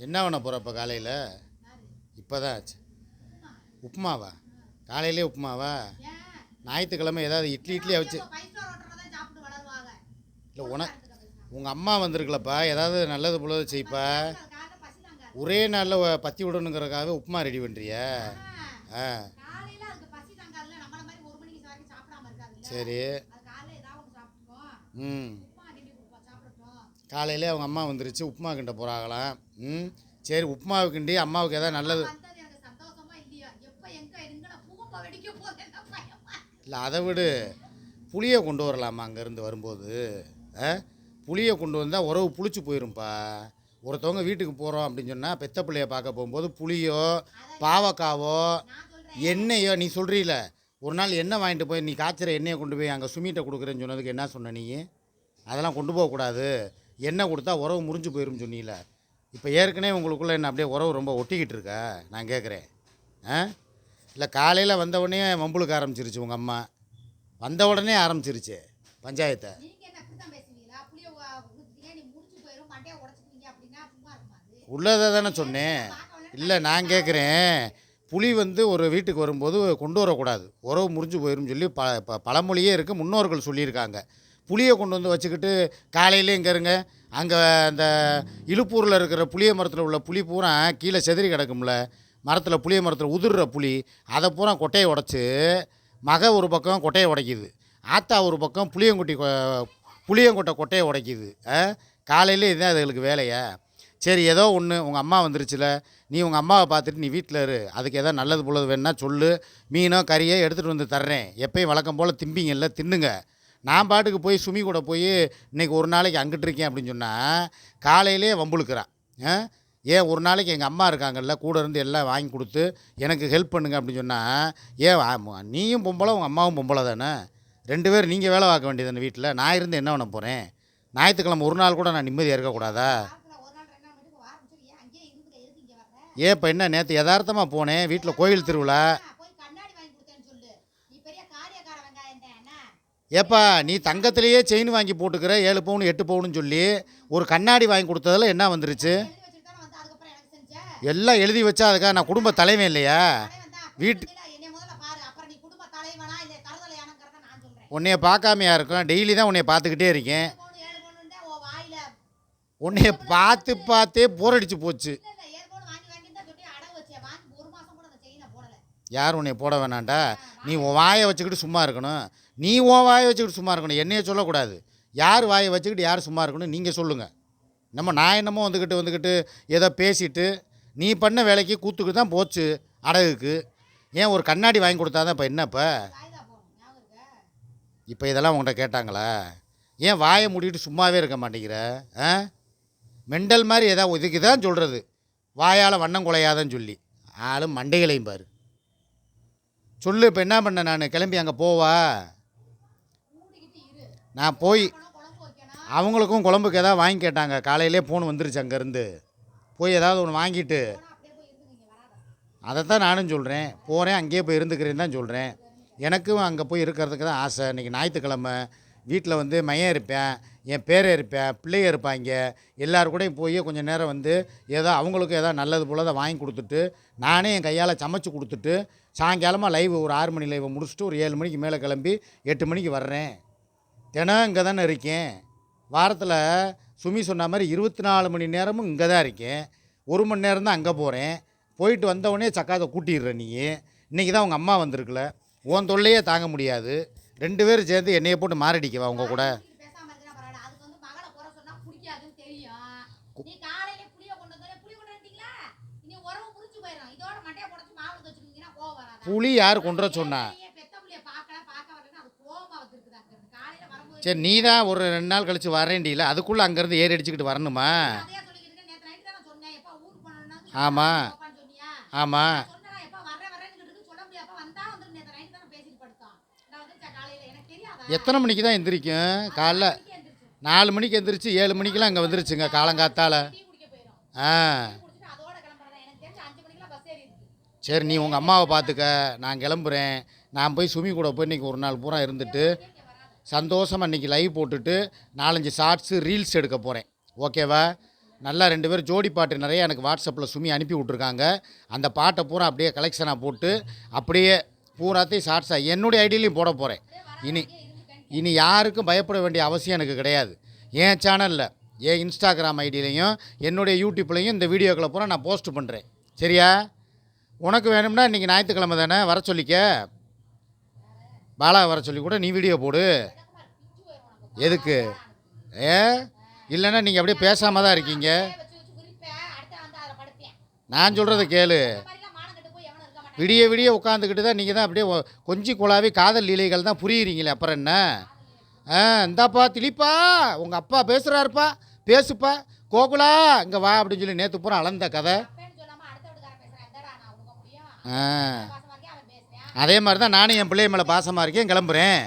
என்ன பண்ண போகிற இப்போ காலையில்? இப்போ தான் ஆச்சு. உப்புமாவா? காலையிலே உப்புமாவா? ஞாயிற்றுக்கிழமை ஏதாவது இட்லி இட்லியாக வச்சு இல்லை உனக்கு உங்கள் அம்மா வந்திருக்கலப்பா. ஏதாவது நல்லது போல செய்ப்பா. ஒரே நாளில் பற்றி விடணுங்கிறதுக்காக உப்புமா ரெடி பண்ணுறிய ஆ. சரி. ம். காலையிலே அவங்க அம்மா வந்துருச்சு உப்புமா கிண்ட போகிறாங்களாம் ம் சரி உப்புமாவை கிண்டி அம்மாவுக்கு எதாவது நல்லது. இல்லை அதை விடு. புளியை கொண்டு வரலாமா அங்கேருந்து வரும்போது? ஆ புளியை கொண்டு வந்தால் உறவு புளிச்சு போயிரும்ப்பா ஒருத்தவங்க வீட்டுக்கு போகிறோம் அப்படின்னு சொன்னால் பெத்த பிள்ளைய பார்க்க போகும்போது புளியோ பாவக்காவோ எண்ணெயோ நீ சொல்கிறீல ஒரு நாள் எண்ணெய் வாங்கிட்டு போய் நீ காய்ச்சிற எண்ணெயை கொண்டு போய் அங்கே சுமிட்ட கொடுக்குறேன்னு சொன்னதுக்கு என்ன சொன்ன நீ? அதெல்லாம் கொண்டு போகக்கூடாது. எண்ணெய் கொடுத்தா உறவு முறிஞ்சு போயிரும் சொன்னீல இப்போ ஏற்கனவே உங்களுக்குள்ளே என்ன அப்படியே உறவு ரொம்ப ஒட்டிக்கிட்டு இருக்கா? நான் கேட்குறேன் ஆ? இல்லை காலையில் வந்த உடனே மம்புளுக்கு ஆரம்பிச்சிருச்சு உங்கள் அம்மா. வந்த உடனே ஆரம்பிச்சிருச்சு பஞ்சாயத்தை. உள்ளதை தானே சொன்னேன். இல்லை நான் கேட்குறேன் புலி வந்து ஒரு வீட்டுக்கு வரும்போது கொண்டு வரக்கூடாது. உறவு முறிஞ்சு போயிரும் சொல்லி ப ப பழமொழியே இருக்குது முன்னோர்கள் சொல்லியிருக்காங்க. புளியை கொண்டு வந்து வச்சுக்கிட்டு காலையிலே இங்கே இருங்க. அங்கே அந்த இழுப்பூரில் இருக்கிற புளிய மரத்தில் உள்ள புளி பூரா கீழே செதறி கிடக்கும்ல. மரத்தில் புளிய மரத்தில் உதிர்ற புளி அதை பூரா கொட்டையை உடச்சி மக ஒரு பக்கம் கொட்டையை உடைக்குது. ஆத்தா ஒரு பக்கம் புளியங்குட்டி கொ- புளியங்கொட்டை கொட்டையை உடைக்குது. காலையிலே இதுதான் அதுகளுக்கு வேலையா? சரி ஏதோ ஒன்று உங்கள் அம்மா வந்துருச்சுல நீ உங்கள் அம்மாவை பார்த்துட்டு நீ வீட்டில் இரு. அதுக்கு ஏதோ நல்லது போலது வேணுன்னா சொல்லு. மீனோ கறியோ எடுத்துகிட்டு வந்து தர்றேன். எப்பயும் வழக்கம் போல் திம்பிங்கல்ல தின்னுங்க. நான் பாட்டுக்கு போய் சுமி கூட போய் இன்னைக்கு ஒரு நாளைக்கு அங்கிட்டு இருக்கேன் அப்படின்னு சொன்னால் காலையிலே வம்புழுக்கிறான் ஆ? ஏன் ஒரு நாளைக்கு எங்கள் அம்மா இருக்காங்கல்ல கூட இருந்து எல்லாம் வாங்கி கொடுத்து எனக்கு ஹெல்ப் பண்ணுங்க அப்படின்னு சொன்னால் ஏன் நீயும் பொம்பளை உங்கள் அம்மாவும் பொம்பளை தானே? ரெண்டு பேரும் நீங்கள் வேலை பார்க்க வேண்டியது வீட்டில். நான் இருந்து என்ன பண்ண போகிறேன் ஞாயிற்றுக்கிழமை ஒரு நாள் கூட நான் நிம்மதியாக இருக்கக்கூடாதா ஏன் இப்போ என்ன நேற்று யதார்த்தமாக போனேன் வீட்டில் கோயில் திருவிழா. ஏப்பா நீ தங்கத்திலேயே செயின் வாங்கி போட்டுக்கிற ஏழு பவுன் எட்டு பவுன்னு சொல்லி ஒரு கண்ணாடி வாங்கி கொடுத்ததுல என்ன வந்துருச்சு? எல்லாம் எழுதி வச்சா அதுக்காக நான் குடும்ப தலைவன் இல்லையா? வீட்டு உன்னைய பார்க்காமையா இருக்கும். டெய்லி தான் உன்னைய பார்த்துக்கிட்டே இருக்கேன். உன்னைய பார்த்து பார்த்தே போரடிச்சு போச்சு. யார் உன்னைய போட வேணாண்டா? நீ உன் வாயை வச்சுக்கிட்டு சும்மா இருக்கணும். நீ உன் வாயை வச்சுக்கிட்டு சும்மா இருக்கணும். என்னையே சொல்லக்கூடாது. யார் வாயை வச்சுக்கிட்டு யார் சும்மா இருக்கணும் நீங்கள் சொல்லுங்கள் நம்ம நான் என்னமோ வந்துக்கிட்டு வந்துக்கிட்டு ஏதோ பேசிட்டு நீ பண்ண வேலைக்கு கூத்துக்கு தான் போச்சு அடகுக்கு. ஏன் ஒரு கண்ணாடி வாங்கி கொடுத்தாதான் இப்போ என்னப்போ இப்போ? இதெல்லாம் உங்கள்கிட்ட கேட்டாங்களா? ஏன் வாயை மூடிட்டு சும்மாவே இருக்க மாட்டேங்கிற? ஆ? மெண்டல் மாதிரி ஏதாவது இதுக்கு தான் சொல்கிறது வாயால் வண்ணம் குலையாதன்னு சொல்லி. ஆளும் மண்டைகளையும் பாரு. சொல்லு இப்போ என்ன பண்ண நான்? கிளம்பி அங்கே போவா? நான் போய் அவங்களுக்கும் குழம்புக்கு ஏதாவது வாங்கி கேட்டாங்க. காலையிலே ஃபோன் வந்துருச்சு அங்கேருந்து. போய் ஏதாவது ஒன்று வாங்கிட்டு அதை தான் நானும் சொல்கிறேன் போகிறேன் அங்கேயே போய் இருந்துக்கிறேன்னு தான் சொல்கிறேன் எனக்கும் அங்கே போய் இருக்கிறதுக்கு தான் ஆசை. இன்றைக்கி ஞாயிற்றுக்கிழமை வீட்டில் வந்து மையம் இருப்பேன் என் பேரே இருப்பேன் பிள்ளைய இருப்பாங்க. எல்லோரும் கூடயும் போய் கொஞ்சம் நேரம் வந்து ஏதோ அவங்களுக்கும் ஏதோ நல்லது போல் தான் வாங்கி கொடுத்துட்டு நானே என் கையால் சமைச்சு கொடுத்துட்டு சாயங்காலமாக லைவ் ஒரு ஆறு மணி லைவை முடிச்சுட்டு ஒரு ஏழு மணிக்கு மேலே கிளம்பி எட்டு மணிக்கு வர்றேன். தினம் இங்கே தானே இருக்கேன். வாரத்தில் சுமி சொன்ன மாதிரி இருபத்தி நாலு மணி நேரமும் இங்கே தான் இருக்கேன். ஒரு மணி நேரம் தான் அங்கே போகிறேன். போயிட்டு வந்தவொடனே சக்காத்தை கூட்டிடுற நீ. இன்றைக்கி தான் உங்கள் அம்மா வந்திருக்குல. உன் தொல்லையே தாங்க முடியாது. ரெண்டு பேரும் சேர்ந்து என்னையை போட்டு மாரடிக்கவா உங்க கூட. புளி யார் கொண்டு சொன்னா? சரி நீ தான் ஒரு ரெண்டு நாள் கழிச்சு வரேண்டியில அதுக்குள்ளே அங்கேருந்து ஏறி அடிச்சுக்கிட்டு வரணுமா? ஆமாம் ஆமாம் எத்தனை மணிக்கு தான் எந்திரிக்கும்? காலைல நாலு மணிக்கு எந்திரிச்சு ஏழு மணிக்கெல்லாம் அங்கே வந்துருச்சுங்க காலங்காத்தால். ஆ. சரி நீ உங்கள் அம்மாவை பார்த்துக்க நான் கிளம்புறேன். நான் போய் சுமி கூட போய் இன்றைக்கி ஒரு நாள் பூரா இருந்துட்டு சந்தோஷமாக இன்றைக்கி லைவ் போட்டுட்டு நாலஞ்சு ஷார்ட்ஸு ரீல்ஸ் எடுக்க போகிறேன் ஓகேவா நல்லா ரெண்டு பேரும் ஜோடி பாட்டு நிறைய எனக்கு வாட்ஸ்அப்பில் சுமி அனுப்பி விட்ருக்காங்க அந்த பாட்டை பூரா அப்படியே கலெக்ஷனாக போட்டு அப்படியே பூராத்தையும் ஷார்ட்ஸாக என்னுடைய ஐடியிலையும் போட போகிறேன் இனி இனி யாருக்கும் பயப்பட வேண்டிய அவசியம் எனக்கு கிடையாது. என் சேனலில் என் இன்ஸ்டாகிராம் ஐடியிலையும் என்னுடைய யூடியூப்லையும் இந்த வீடியோக்களை பூரா நான் போஸ்ட் பண்ணுறேன் சரியா? உனக்கு வேணும்னா இன்றைக்கி ஞாயிற்றுக்கிழமை தானே? வர சொல்லிக்க? பாலா வர சொல்லி கூட நீ வீடியோ போடு. எதுக்கு? ஏ? இல்லைன்னா நீங்கள் அப்படியே பேசாமல் தான் இருக்கீங்க. நான் சொல்கிறத கேளு. விடிய விடிய உட்காந்துக்கிட்டு தான் நீங்கள் தான் அப்படியே கொஞ்சி குழாவி காதல் லீலைகள் தான் புரியுறீங்களே அப்புறம் என்ன? ஆ இந்தாப்பா திலிப்பா உங்கள் அப்பா பேசுகிறாருப்பா பேசுப்பா. கோகுலா இங்கே வா அப்படின்னு சொல்லி நேற்று பூரா அளந்த கதை. ஆ பாசமா இருக்கேன் அவன் பேசுறேன் அதே மாதிரி தான் நானும் என் பிள்ளை மேலே பாசமாக இருக்கேன் கிளம்புறேன்?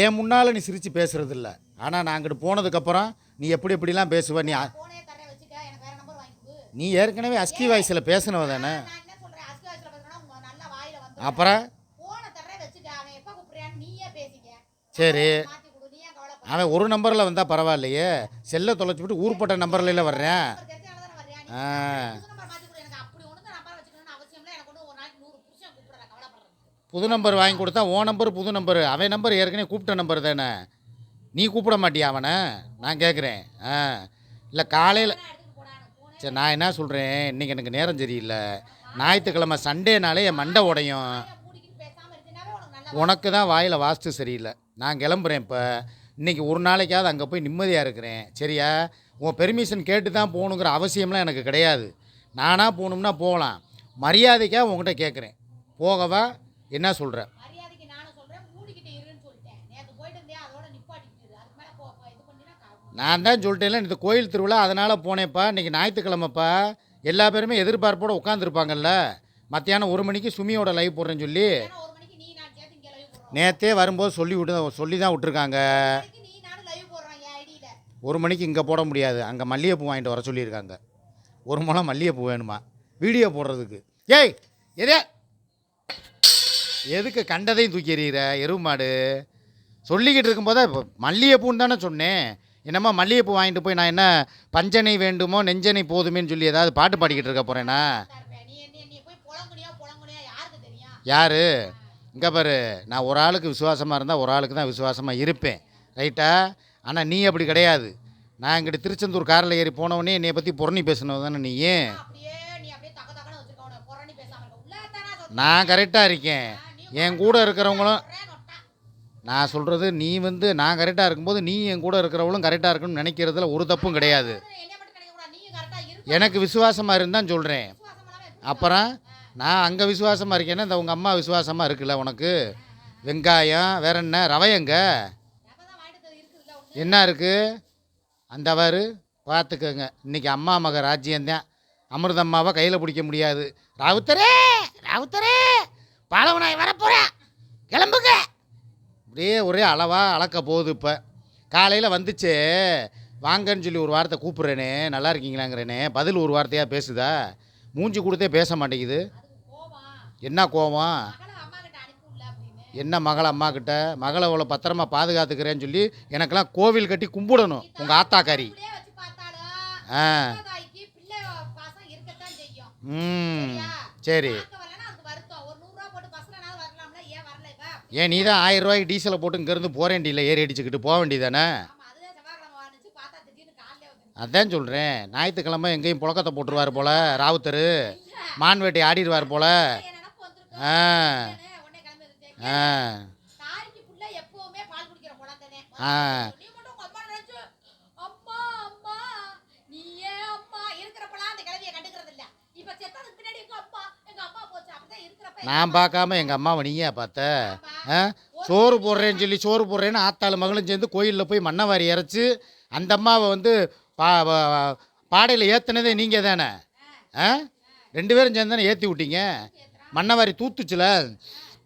ஏன் முன்னால் நீ சிரித்து பேசுறது இல்ல ஆனால் நான் அங்கிட்டு போனதுக்கப்புறம் நீ எப்படி எப்படிலாம் பேசுவ நீ நீ ஏற்கனவே அஸ்கி வாய்ஸில் பேசினவ தானே? அப்புறம்? சரி. அவன் ஒரு நம்பரில் வந்தால் பரவாயில்லையே. செல்லை தொலைச்சிவிட்டு ஊர்பட்ட நம்பர்ல வர்றேன். ஆ புது நம்பர் மாத்தி கொடு எனக்கு அப்படி ஒண்ணு நம்பர் வச்சுக்கணும்னு அவசியம் இல்லை எனக்கு ஒண்ணு ஒரு நாளைக்கு நூறு புருஷன் கூப்பிடுறேன் கவலைப்படுறேன் புது நம்பர் வாங்கி கொடுத்தா ஓ நம்பர் புது நம்பர். அவன் நம்பர் ஏற்கனவே கூப்பிட்ட நம்பர் தானே. நீ கூப்பிட மாட்டியா அவனை? நான் கேட்குறேன். ஆ. இல்லை காலையில் சரி நான் என்ன சொல்கிறேன் இன்றைக்கி எனக்கு நேரம் சரியில்லை. ஞாயிற்றுக்கிழமை சண்டேனாலே என் மண்டை உடையும். உனக்கு உனக்கு தான் வாயில் வாஸ்து சரியில்லை. நான் கிளம்புறேன் இப்போ. இன்றைக்கி ஒரு நாளைக்காவது அங்கே போய் நிம்மதியாக இருக்கிறேன். சரியா? உன் பெர்மிஷன் கேட்டு தான் போகணுங்கிற அவசியம்லாம் எனக்கு கிடையாது. நானாக போகணும்னா போகலாம். மரியாதைக்காக உங்ககிட்ட கேட்குறேன். போகவா? என்ன சொல்கிற நான் தான் சொல்லிட்டேன்ல இந்த கோயில் திருவிழா அதனால் போனேன்ப்பா. இன்றைக்கி ஞாயிற்றுக்கிழமைப்பா. எல்லா பேருமே எதிர்பார்ப்போட உட்காந்துருப்பாங்கல்ல மத்தியானம் ஒரு மணிக்கு சுமியோட லைவ் போடுறேன்னு சொல்லி நேற்றே வரும்போது சொல்லி விட்டு சொல்லி தான் விட்டுருக்காங்க. ஐடியில ஒரு மணிக்கு இங்கே போட முடியாது. அங்கே மல்லிகைப்பூ வாங்கிட்டு வர சொல்லியிருக்காங்க. ஒரு முளம் மல்லிகைப்பூ வேணுமா? வீடியோ போடுறதுக்கு. ஏய் எதே எதுக்கு கண்டதையும் தூக்கி எறிகிற? எருவு மாடு சொல்லிக்கிட்டு இருக்கும்போது இப்போ மல்லிகைப்பூன்னு தானே சொன்னேன். என்னம்மா மல்லிகைப்பூ வாங்கிட்டு போய் நான் என்ன பஞ்சனை வேண்டுமோ நெஞ்சனை போதுமேன்னு சொல்லி ஏதாவது பாட்டு பாடிக்கிட்டு இருக்க போகிறேன்னா என்ன யார்? இங்கே பாரு நான் ஒரு ஆளுக்கு விசுவாசமாக இருந்தால் ஒரு ஆளுக்கு தான் விசுவாசமாக இருப்பேன். ரைட்டா? ஆனால் நீ அப்படி கிடையாது. நான் இங்கிட்டு திருச்செந்தூர் காரில் ஏறி போனவொடனே என்னைய பற்றி புறணி பேசினது தானே நீ ஏன். நான் கரெக்டாக இருக்கேன். என் கூட இருக்கிறவங்களும் நான் சொல்கிறது நீ வந்து நான் கரெக்டாக இருக்கும்போது நீ என் கூட இருக்கிறவங்களும் கரெக்டாக இருக்கணும்னு நினைக்கிறதுல ஒரு தப்பும் கிடையாது. எனக்கு விசுவாசமாக இருந்தான்னு சொல்கிறேன் அப்புறம் நான் அங்கே விசுவாசமாக இருக்கேன்னா இந்த உங்கள் அம்மா விசுவாசமாக இருக்குல்ல உனக்கு? வெங்காயம் வேற என்ன? ரவையங்க தான் என்ன இருக்குது அந்த வாரு பார்த்துக்கோங்க இன்றைக்கி அம்மா மக ராஜ்யந்தான் அமிர்தம்மாவை கையில் பிடிக்க முடியாது. ராவுத்தரே! ராவுத்தரே! பாலவனாய் வரப்போகிறேன் கிளம்புங்க. அப்படியே ஒரே அளவாக அளக்க போகுது இப்போ. காலையில் வந்துச்சு. வாங்கன்னு சொல்லி ஒரு வார்த்தை கூப்பிட்றேனே. நல்லா இருக்கீங்களாங்கிறேனே. பதில் ஒரு வார்த்தையாக பேசுதா? மூஞ்சி கொடுத்தே பேச மாட்டேங்குது. என்ன கோவம்? மகளை அம்மா கிட்ட அனுப்பி விடல அப்படின்னு என்ன மகள் அம்மா கிட்ட? மகளை அவ்வளோ பத்திரமா பாதுகாத்துக்கிறேன்னு சொல்லி எனக்கெல்லாம் கோவில் கட்டி கும்பிடணும் உங்கள் ஆத்தாக்காரி. ஆ. தாய்க்கு பிள்ளை பாசம் இருக்கத்தான் செய்யும். ம். சரியா? சரி பார்க்க வரலன்னா அதுக்கு வருத்தம் ஒரு நூறு ரூபா போட்டு பஸ்லனாவது வரலாம்ல ஏன் வரல இப்ப ஏன் நீ தான் ஆயிரம் ரூபாய்க்கு டீசலை போட்டு இங்கேருந்து போகிறேன்டில்ல ஏறி அடிச்சுக்கிட்டு போக வேண்டியதானே அதான் சொல்கிறேன் ஞாயிற்றுக்கிழமை எங்கேயும் புழக்கத்தை போட்டுருவார் போல ராவுத்தர். மான்வேட்டை ஆடிடுவார் போல. ஆ. ஆ. ஆ. நீ மட்டும் உங்க அம்மா நினைச்சு அம்மா அம்மா நீ ஏன் அம்மா இருக்கிறப்பலாம் அந்த கிழவிய கண்டுக்கிறது இல்ல இப்ப செத்ததுக்கு பின்னாடி எங்க அம்மா எங்க அம்மா போச்சு அப்படிதான் இருக்கிறப்ப நான் பார்க்காம எங்கள் அம்மாவை நீயா பார்த்த ஆ? சோறு போடுறேன்னு சொல்லி சோறு போடுறேன்னு ஆத்தாள் மகளும் சேர்ந்து கோயிலில் போய் மண்ணவாரி இறச்சி அந்த அம்மாவை வந்து பா பாடையில் ஏற்றுனதே நீங்கள் தானே? ஆ? ரெண்டு பேரும் சேர்ந்து தானே ஏற்றி விட்டீங்க? மண்ணவாரி தூத்துச்சுல?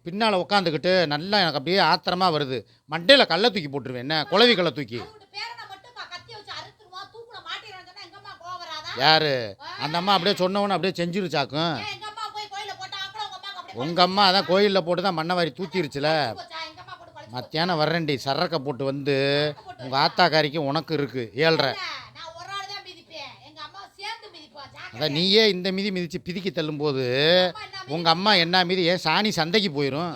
பின்னால் உட்காந்துக்கிட்டு நல்லா எனக்கு அப்படியே ஆத்திரமாக வருது. மண்டையில் கல்லை தூக்கி போட்டுருவேன். என்ன? குளவி கல்லை தூக்கி. யார்? அந்த அம்மா அப்படியே சொன்னவொன்னே அப்படியே செஞ்சிருச்சாக்கும் ஏன் எங்க அம்மா போய் கோயில்ல போட்டா அப்புறம் உங்க அம்மாக்கு அப்படி உங்கள் அம்மா அதான் கோயிலில் போட்டு தான் மண்ணை வாரி தூத்திருச்சுல மத்தியானம் வர்றேன்டி சரக்கை போட்டு வந்து உங்கள் ஆத்தாக்காரிக்கு உனக்கு இருக்குது ஏழ்ரை. அதான் நீயே இந்த மீதி மிதித்து பிதிக்கி தள்ளும்போது உங்கள் அம்மா என்ன மீதி? ஏன் சாணி சந்தைக்கு போயிடும்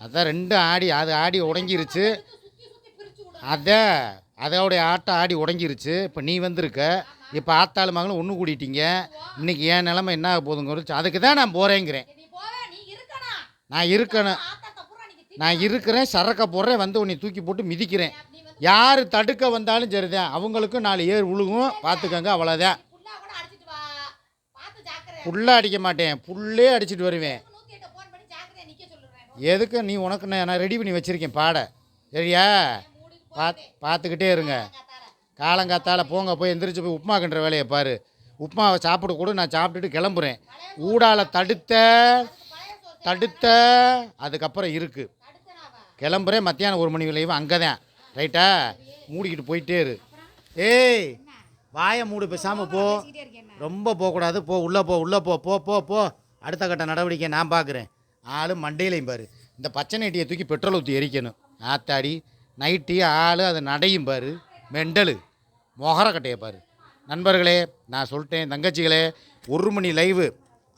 அதான் ரெண்டும் ஆடி அது ஆடி உடங்கிருச்சு அதான் அதோடைய ஆட்டம் ஆடி உடங்கிருச்சு இப்போ நீ வந்திருக்க. இப்போ ஆத்தாளு மகளும் ஒன்று கூட்டிட்டீங்க இன்னைக்கு என் நிலமை என்ன ஆக போதுங்க அதுக்கு தான் நான் போகிறேங்கிறேன் நான் இருக்கணும். நான் இருக்கிறேன் சரக்க போடுறேன் வந்து உன்னை தூக்கி போட்டு மிதிக்கிறேன். யார் தடுக்க வந்தாலும் சரிதான். அவங்களுக்கும் நாலு ஏர் விழுகும் பார்த்துக்கங்க அவ்வளோதான் புல்லாக அடிக்க மாட்டேன். புல்லே அடிச்சிட்டு வருவேன். எதுக்கு நீ உனக்கு நான் ரெடி பண்ணி வச்சுருக்கேன் பாட. சரியா? பாத் பார்த்துக்கிட்டே இருங்க. காலங்காத்தால் காலங்காத்தால போங்க போய் எந்திரிச்சு போய் உப்புமா கிண்டுற வேலையை பாரு. உப்புமாவை சாப்பிட கூட நான் சாப்பிட்டுட்டு கிளம்புறேன். ஊடால தடுத்த தடுத்த அதுக்கப்புறம் இருக்குது கிளம்புறேன் மத்தியானம் ஒரு மணி விளையும் அங்கே தான் ரைட்டா? மூடிக்கிட்டு போயிட்டே இரு. ஏய் வாயை மூடு பேசாமல் போ. ரொம்ப போகக்கூடாது. போ உள்ளே போ உள்ளே போ போ போ போ. அடுத்த கட்ட நடவடிக்கை நான் பார்க்குறேன் ஆளு மண்டையிலையும் பாரு. இந்த பச்சை நெட்டியை தூக்கி பெட்ரோல் ஊற்றி எரிக்கணும். ஆத்தாடி. நைட்டி ஆள் அது நடையும் பாரு. மெண்டலு மொகரக்கட்டையை பாரு. நண்பர்களே நான் சொல்லிட்டேன் தங்கச்சிகளே ஒரு மணி லைவு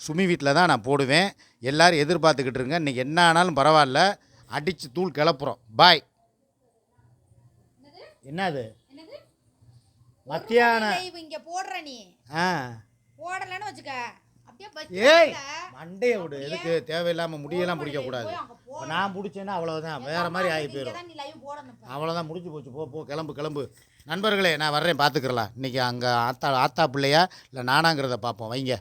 சுமி வீட்டில் தான் நான் போடுவேன். எல்லாரும் எதிர்பார்த்துக்கிட்டு இருங்க. இன்றைக்கி என்ன ஆனாலும் பரவாயில்ல. அடித்து தூள் கிளப்புறோம். பாய் என்னது? மத்தியானம். இங்க போடுற நீ. ஆ. போடலன்னு வச்சுக்க. ஏய். மண்டையை விடு. எதுக்கு? தேவையில்லாமல் முடியெல்லாம் பிடிக்கக்கூடாது போய் அங்க போ. இப்போ நான் பிடிச்சேன்னா அவ்வளோதான் வேறு மாதிரி ஆகி போயிடும். அவ்வளோதான் முடிஞ்சு போச்சு. போ போ கிளம்பு கிளம்பு. நண்பர்களே நான் வர்றேன் பார்த்துக்கிறலாம் இன்றைக்கி அங்கே ஆத்தா ஆத்தா பிள்ளையா? இல்லை நானாங்கிறத பார்ப்போம் வைங்க.